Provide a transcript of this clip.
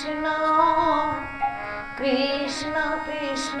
Krishna Krishna Krishna.